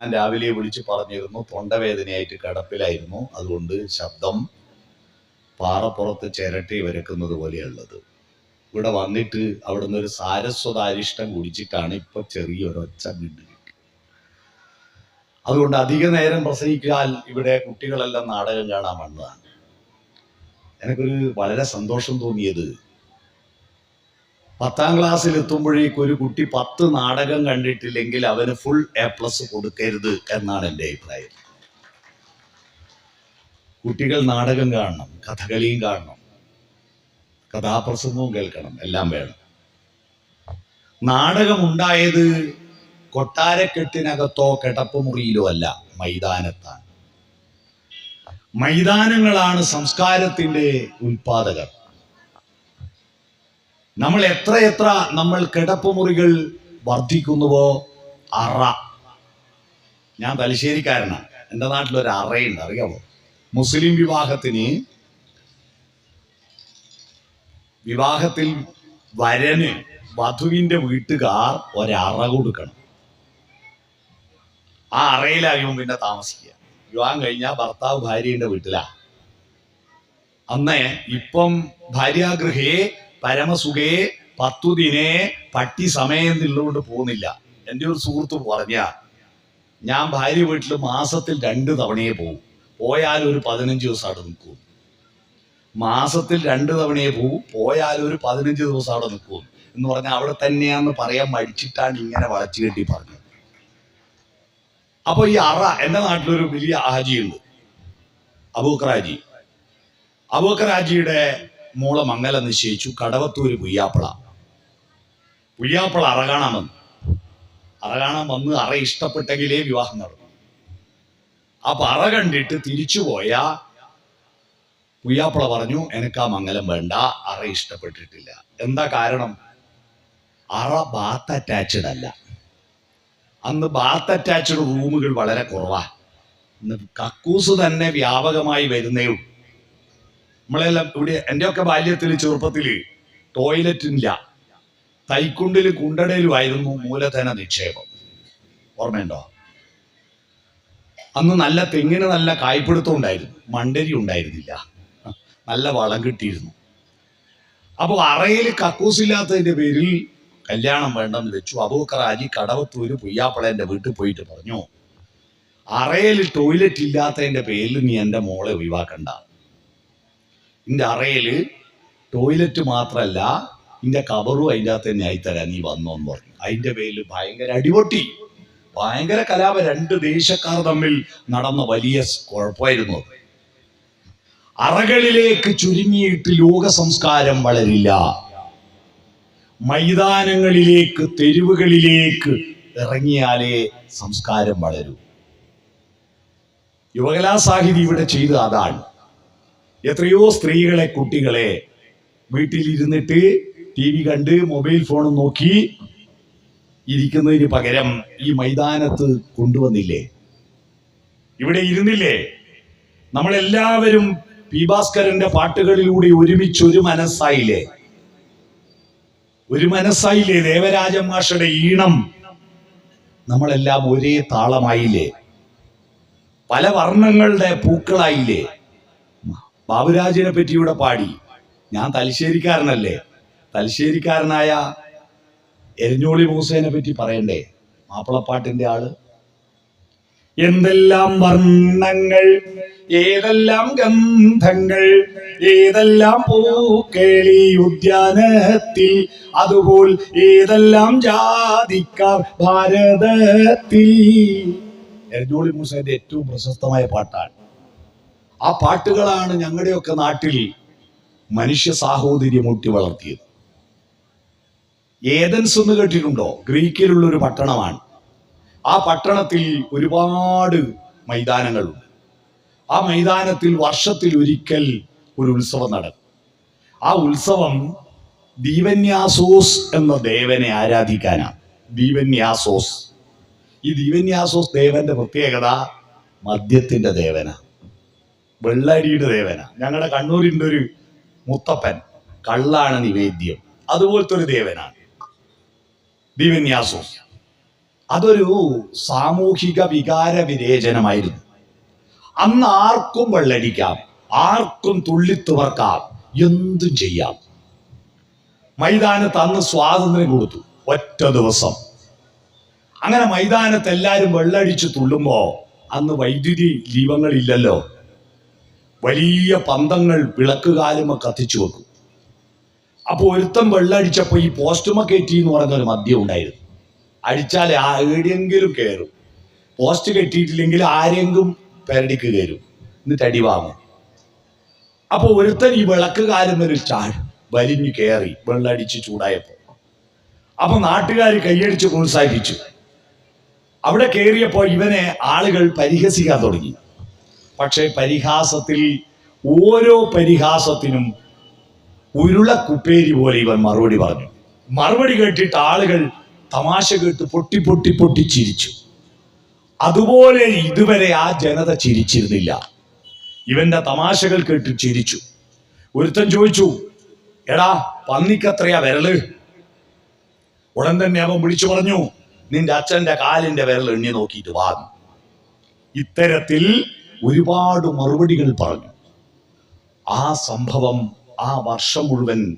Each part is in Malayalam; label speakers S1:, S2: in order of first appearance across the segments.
S1: ഞാൻ രാവിലെ വിളിച്ച് പറഞ്ഞിരുന്നു തൊണ്ടവേദനയായിട്ട് കിടപ്പിലായിരുന്നു. അതുകൊണ്ട് ശബ്ദം പാറപ്പുറത്ത് ചിരട്ടി വരക്കുന്നത് പോലെയുള്ളത്. ഇവിടെ വന്നിട്ട് അവിടുന്ന് ഒരു സാരസ്വതാരിഷ്ടം കുടിച്ചിട്ടാണ് ഇപ്പൊ ചെറിയൊരൊച്ച വീണ്ടും അതുകൊണ്ട് അധിക നേരം പ്രസംഗിക്കാൻ ഇവിടെ കുട്ടികളെല്ലാം നാടകം കാണാൻ വന്നതാണ്. എനിക്കൊരു വളരെ സന്തോഷം തോന്നിയത് പത്താം ക്ലാസ്സിൽ എത്തുമ്പോഴേക്കും ഒരു കുട്ടി പത്ത് നാടകം കണ്ടിട്ടില്ലെങ്കിൽ അവന് ഫുൾ എ പ്ലസ് കൊടുക്കരുത് എന്നാണ് എന്റെ അഭിപ്രായം. കുട്ടികൾ നാടകം കാണണം കഥകളിയും കാണണം കഥാപ്രസംഗവും കേൾക്കണം എല്ലാം വേണം. നാടകം ഉണ്ടായത് കൊട്ടാരക്കെട്ടിനകത്തോ കിടപ്പുമുറിയിലോ അല്ല മൈതാനത്താണ്. മൈതാനങ്ങളാണ് സംസ്കാരത്തിന്റെ ഉൽപാദകർ നമ്മൾ എത്ര എത്ര നമ്മൾ കിടപ്പുമുറികൾ വർദ്ധിക്കുന്നുവോ അറ. ഞാൻ തലശ്ശേരിക്കാരനാണ് എന്റെ നാട്ടിലൊരു അറയുണ്ട് അറിയാമോ മുസ്ലിം വിവാഹത്തിന് വിവാഹത്തിൽ വരന് വധുവിന്റെ വീട്ടുകാർ ഒരറ കൊടുക്കണം. ആ അറയിലാകും പിന്നെ താമസിക്കുക. വിവാഹം കഴിഞ്ഞാൽ ഭർത്താവ് ഭാര്യയുടെ വീട്ടിലാ. അന്നേ ഇപ്പം ഭാര്യാഗൃഹേ പരമസുഖേ പത്തുദിനെ പട്ടി സമയം നിന്നുകൊണ്ട് പോകുന്നില്ല. എന്റെ ഒരു സുഹൃത്ത് പറഞ്ഞ ഞാൻ ഭാര്യ വീട്ടിൽ മാസത്തിൽ രണ്ട് തവണയേ പോകും പോയാൽ ഒരു പതിനഞ്ച് ദിവസം അവിടെ നിൽക്കും. മാസത്തിൽ രണ്ട് തവണയേ പോകും പോയാൽ ഒരു പതിനഞ്ച് ദിവസം അവിടെ നിൽക്കും. എന്ന് പറഞ്ഞാൽ അവിടെ തന്നെയാന്ന് പറയാൻ മടിച്ചിട്ടാണ് ഇങ്ങനെ വളച്ചു കെട്ടി പറഞ്ഞത്. അപ്പൊ ഈ അറ എന്റെ നാട്ടിലൊരു വലിയ ഹാജിയുണ്ട് അബൂക്കർ ഹാജി അബൂക്കർ ഹാജിയുടെ മോളെ മംഗല നിശ്ചയിച്ചു. കടവത്തൂര് പുയ്യാപ്പള. പുയ്യാപ്പള അറ കാണാൻ വന്നു. അറ കാണാൻ വന്ന് അറ ഇഷ്ടപ്പെട്ടെങ്കിലേ വിവാഹം നടന്നു. അപ്പൊ അറ കണ്ടിട്ട് തിരിച്ചു പോയ പുയ്യാപ്പള പറഞ്ഞു എനിക്ക് ആ മംഗലം വേണ്ട അറ ഇഷ്ടപ്പെട്ടിട്ടില്ല. എന്താ കാരണം? അറ ബാത്ത് അറ്റാച്ച്ഡ് അല്ല. അന്ന് ബാത്ത് അറ്റാച്ച്ഡ് റൂമുകൾ വളരെ കുറവാ. ഇന്ന് കക്കൂസ് തന്നെ വ്യാപകമായി വരുന്നേ ഉള്ളൂ. നമ്മളെല്ലാം ഇവിടെ എന്റെയൊക്കെ ബാല്യത്തിൽ ചെറുപ്പത്തിൽ ടോയ്ലറ്റ് ഇല്ല. തൈക്കുണ്ടിലും കുണ്ടടയിലുമായിരുന്നു മൂലധന നിക്ഷേപം. ഓർമ്മയുണ്ടോ? അന്ന് നല്ല തെങ്ങിന് നല്ല കായ്പിടുത്തം ഉണ്ടായിരുന്നു. മണ്ടരി ഉണ്ടായിരുന്നില്ല. നല്ല വളം കിട്ടിയിരുന്നു. അപ്പോൾ അറയിൽ കക്കൂസില്ലാത്തതിന്റെ പേരിൽ കല്യാണം വേണ്ടെന്ന് വെച്ചു. അബൂക്കർ അലി കടവത്തൂര് പുയ്യാപ്പളേന്റെ വീട്ടിൽ പോയിട്ട് പറഞ്ഞു അറയിൽ ടോയ്ലറ്റ് ഇല്ലാത്തതിന്റെ പേരിൽ നീ എന്റെ മോളെ ഒഴിവാക്കണ്ട. നിന്റെ അറയിൽ ടോയ്ലറ്റ് മാത്രമല്ല നിന്റെ കവറും അതിന്റെ അകത്ത് തന്നെ ആയിത്തരാൻ നീ വന്നോന്ന് പറഞ്ഞു. അതിന്റെ പേരിൽ ഭയങ്കര അടിപൊട്ടി. ഭയങ്കര കലാപ. രണ്ട് ദേശക്കാർ തമ്മിൽ നടന്ന വലിയ കുഴപ്പമായിരുന്നു അത്. അറകളിലേക്ക് ചുരുങ്ങിയിട്ട് ലോക സംസ്കാരം വളരില്ല. മൈതാനങ്ങളിലേക്ക് തെരുവുകളിലേക്ക് ഇറങ്ങിയാലേ സംസ്കാരം വളരൂ. യുവകലാസാഹിതി ഇവിടെ ചെയ്ത് അതാണ്. എത്രയോ സ്ത്രീകളെ കുട്ടികളെ വീട്ടിലിരുന്നിട്ട് ടി വി കണ്ട് മൊബൈൽ ഫോൺ നോക്കി ഇരിക്കുന്നതിന് പകരം ഈ മൈതാനത്ത് കൊണ്ടുവന്നില്ലേ? ഇവിടെ ഇരുന്നില്ലേ? നമ്മളെല്ലാവരും പി ഭാസ്കരന്റെ പാട്ടുകളിലൂടെ ഒരുമിച്ച് ഒരു മനസ്സായില്ലേ? ഒരു മനസ്സായില്ലേ? ദേവരാജൻ മാഷയുടെ ഈണം നമ്മളെല്ലാം ഒരേ താളമായില്ലേ? പല വർണങ്ങളുടെ പൂക്കളായില്ലേ? ബാബുരാജിനെ പറ്റി ഇവിടെ പാടി. ഞാൻ തലശ്ശേരിക്കാരനല്ലേ? തലശ്ശേരിക്കാരനായ എരിഞ്ഞോളി മൂസേനെ പറ്റി പറയണ്ടേ? മാപ്പിളപ്പാട്ടിന്റെ ആൾ. എന്തെല്ലാം വർണങ്ങൾ ഏതെല്ലാം ഗന്ധങ്ങൾ ഏതെല്ലാം പൂക്കളി ഉദ്യാനത്തിൽ അതുപോൽ ഏതെല്ലാം ജാതിക്കാർ ഭാരതത്തിൽ. എരഞ്ഞോളി മൂസേന്റെ ഏറ്റവും പ്രശസ്തമായ പാട്ടാണ്. ആ പാട്ടുകളാണ് ഞങ്ങളുടെയൊക്കെ നാട്ടിൽ മനുഷ്യ സാഹോദര്യം ഊട്ടി വളർത്തിയത്. ഏതൻസ് എന്ന് കേട്ടിട്ടുണ്ടോ? ഗ്രീക്കിലുള്ള ഒരു പട്ടണമാണ്. ആ പട്ടണത്തിൽ ഒരുപാട് മൈതാനങ്ങളുണ്ട്. ആ മൈതാനത്തിൽ വർഷത്തിൽ ഒരിക്കൽ ഒരു ഉത്സവം നടക്കും. ആ ഉത്സവം ദീവന്യാസോസ് എന്ന ദേവനെ ആരാധിക്കാനാണ്. ദീവന്യാസോസ്. ഈ ദീവന്യാസോസ് ദേവന്റെ പ്രത്യേകത മദ്യത്തിന്റെ ദേവന വെള്ളരിയുടെ ദേവന. ഞങ്ങളുടെ കണ്ണൂരിന്റെ ഒരു മുത്തപ്പൻ കള്ളാണ് നിവേദ്യം. അതുപോലത്തെ ഒരു ദേവനാണ് ദീവന്യാസോസ് അതൊരു സാമൂഹിക വികാര വിരേചനമായിരുന്നു അന്ന് ആർക്കും വെള്ളടിക്കാം ആർക്കും തുള്ളിത്തുവർക്കാം എന്തും ചെയ്യാം. മൈതാനത്ത് അന്ന് സ്വാതന്ത്ര്യം കൊടുത്തു ഒറ്റ ദിവസം. അങ്ങനെ മൈതാനത്ത് എല്ലാവരും വെള്ളടിച്ച് തുള്ളുമ്പോ അന്ന് വൈദ്യുതി ദീപങ്ങളില്ലല്ലോ. വലിയ പന്തങ്ങൾ വിളക്കുകാലുമ കത്തിച്ചു വെക്കും. അപ്പൊ ഒരുത്തം വെള്ളടിച്ചപ്പോ ഈ പോസ്റ്റുമ കെട്ടി എന്ന് പറയുന്ന ഒരു മദ്യം ഉണ്ടായിരുന്നു. അടിച്ചാൽ ആ കയറും പോസ്റ്റ് കെട്ടിയിട്ടില്ലെങ്കിൽ ആരെങ്കിലും പെരടിക്ക് കയറും എന്നിട്ട് അടി വാങ്ങും. അപ്പൊ ഒരുത്തൻ ഈ വിളക്ക് ഒരു ചാട് വലിഞ്ഞു കയറി വെള്ളടിച്ച് ചൂടായപ്പോ. അപ്പൊ നാട്ടുകാർ കൈയടിച്ച് പ്രോത്സാഹിപ്പിച്ചു. അവിടെ കയറിയപ്പോ ഇവനെ ആളുകൾ പരിഹസിക്കാൻ തുടങ്ങി. പക്ഷേ പരിഹാസത്തിൽ ഓരോ പരിഹാസത്തിനും ഉരുളക്കുപ്പേരി പോലെ ഇവൻ മറുപടി പറഞ്ഞു. മറുപടി കേട്ടിട്ട് ആളുകൾ തമാശ കേട്ട് പൊട്ടി പൊട്ടി പൊട്ടി ചിരിച്ചു. അതുപോലെ ഇതുവരെ ആ ജനത ചിരിച്ചിരുന്നില്ല. ഇവന്റെ തമാശകൾ കേട്ട് ചിരിച്ചു. ഒരുത്തൻ ചോദിച്ചു എടാ പന്നിക്കത്രയാ വിരൽ? ഉടൻ തന്നെ അവൻ വിളിച്ചു പറഞ്ഞു നിന്റെ അച്ഛന്റെ കാലിന്റെ വിരൽ എണ്ണി നോക്കിയിട്ട് വാങ്ങും ഇത്തരത്തിൽ ഒരുപാട് മറുപടികൾ പറഞ്ഞു. ആ സംഭവം ആ വർഷം മുഴുവൻ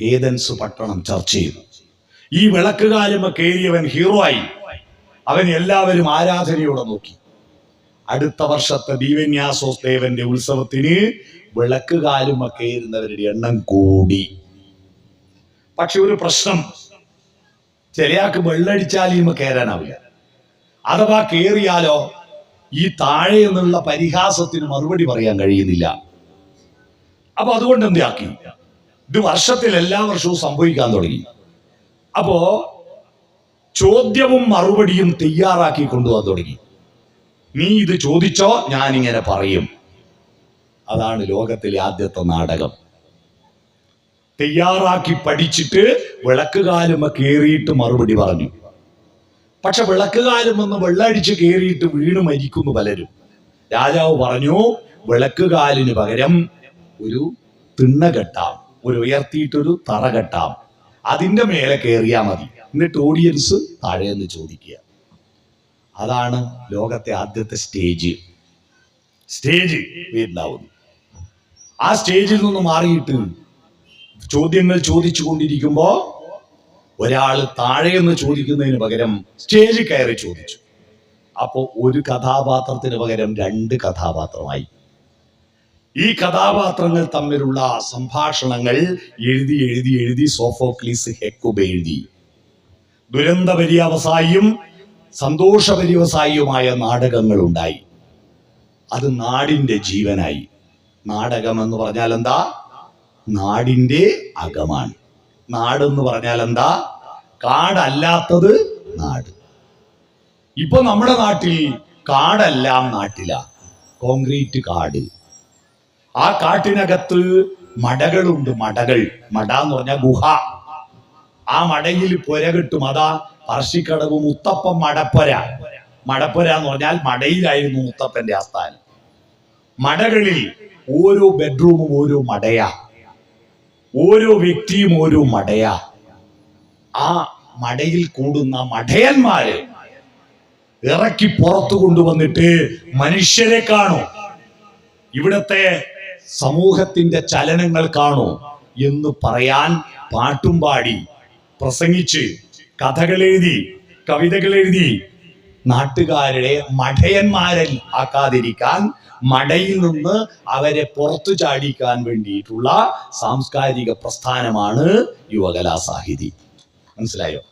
S1: ഏതൻസ് പട്ടണം ചർച്ച ചെയ്തു. ഈ വിളക്കുകാലുമ കയറിയവൻ ഹീറോ ആയി. അവൻ എല്ലാവരും ആരാധനയോടെ നോക്കി. അടുത്ത വർഷത്തെ ദീവന്യാസോസ് ദേവന്റെ ഉത്സവത്തിന് വിളക്കുകാലുമ കയറുന്നവരുടെ എണ്ണം കൂടി. പക്ഷെ ഒരു പ്രശ്നം. ചിലയാൾക്ക് വെള്ളടിച്ചാൽ ഇമ കയറാനാവില്ല. അഥവാ കയറിയാലോ ഈ താഴെ നിന്നുള്ള പരിഹാസത്തിന് മറുപടി പറയാൻ കഴിയുന്നില്ല. അപ്പൊ അതുകൊണ്ട് എന്താക്കി ഇത് വർഷത്തിൽ എല്ലാ വർഷവും സംഭവിക്കാൻ തുടങ്ങി. അപ്പോ ചോദ്യവും മറുപടിയും തയ്യാറാക്കി കൊണ്ടുപോകാൻ തുടങ്ങി. നീ ഇത് ചോദിച്ചോ ഞാനിങ്ങനെ പറയും. അതാണ് ലോകത്തിലെ ആദ്യത്തെ നാടകം. തയ്യാറാക്കി പഠിച്ചിട്ട് വിളക്കുകാലുമ കയറിയിട്ട് മറുപടി പറഞ്ഞു. പക്ഷെ വിളക്കുകാലുമെന്ന് വെള്ളടിച്ച് കയറിയിട്ട് വീണ് മരിക്കുന്നു പലരും. രാജാവ് പറഞ്ഞു വിളക്കുകാലിന് പകരം ഒരു തിണ്ണ കെട്ടാം ഒരു ഉയർത്തിയിട്ടൊരു തറ കെട്ടാം. അതിന്റെ മേലെ കയറിയാൽ മതി. എന്നിട്ട് ഓഡിയൻസ് താഴെന്ന് ചോദിക്കുക. അതാണ് ലോകത്തെ ആദ്യത്തെ സ്റ്റേജ്. സ്റ്റേജ് ഉണ്ടാവുന്നു ആ സ്റ്റേജിൽ നിന്ന് മാറിയിട്ട് ചോദ്യങ്ങൾ ചോദിച്ചു കൊണ്ടിരിക്കുമ്പോ ഒരാൾ താഴെയെന്ന് ചോദിക്കുന്നതിന് പകരം സ്റ്റേജിൽ കയറി ചോദിച്ചു. അപ്പോ ഒരു കഥാപാത്രത്തിന് പകരം രണ്ട് കഥാപാത്രമായി. ഈ കഥാപാത്രങ്ങൾ തമ്മിലുള്ള സംഭാഷണങ്ങൾ എഴുതി എഴുതി എഴുതി സോഫോക്ലീസ് ഹെക്കുബ എഴുതി. ദുരന്ത പര്യവസായിയും സന്തോഷ പര്യവസായിയുമായ നാടകങ്ങൾ ഉണ്ടായി അത് നാടിന്റെ ജീവനായി. നാടകം എന്ന് പറഞ്ഞാൽ എന്താ നാടിന്റെ അകമാണ്. നാടെന്ന് പറഞ്ഞാൽ എന്താ? കാടല്ലാത്തത് നാട്. ഇപ്പൊ നമ്മുടെ നാട്ടിൽ കാടെല്ലാം നാട്ടില. കോൺക്രീറ്റ് കാട്. ആ കാട്ടിനകത്ത് മടകളുണ്ട് മടകൾ. മട എന്ന് പറഞ്ഞാൽ ഗുഹ. ആ മടയിൽ പുര കിട്ടും. അതാ പറശ്ശിക്കടവ് മുത്തപ്പൻ മടപ്പുര. മടപ്പുര എന്ന് പറഞ്ഞാൽ മടയിലായിരുന്നു മുത്തപ്പന്റെ ആസ്ഥാനം. മടകളിൽ ഓരോ ബെഡ്റൂമും ഓരോ മടയാ. ഓരോ വ്യക്തിയും ഓരോ മടയ. ആ മടയിൽ കൂടുന്ന മടയന്മാര് ഇറക്കി പുറത്തു കൊണ്ടുവന്നിട്ട് മനുഷ്യരെ കാണൂ. ഇവിടത്തെ സമൂഹത്തിന്റെ ചലനങ്ങൾ കാണൂ എന്ന് പറയാൻ പാട്ടും പാടി പ്രസംഗിച്ച് കഥകൾ എഴുതി കവിതകൾ എഴുതി നാട്ടുകാരുടെ മഠയന്മാരിൽ ആക്കാതിരിക്കാൻ മടയിൽ നിന്ന് അവരെ പുറത്തു ചാടിക്കാൻ വേണ്ടിയിട്ടുള്ള സാംസ്കാരിക പ്രസ്ഥാനമാണ് യുവകലാ സാഹിതി മനസ്സിലായോ?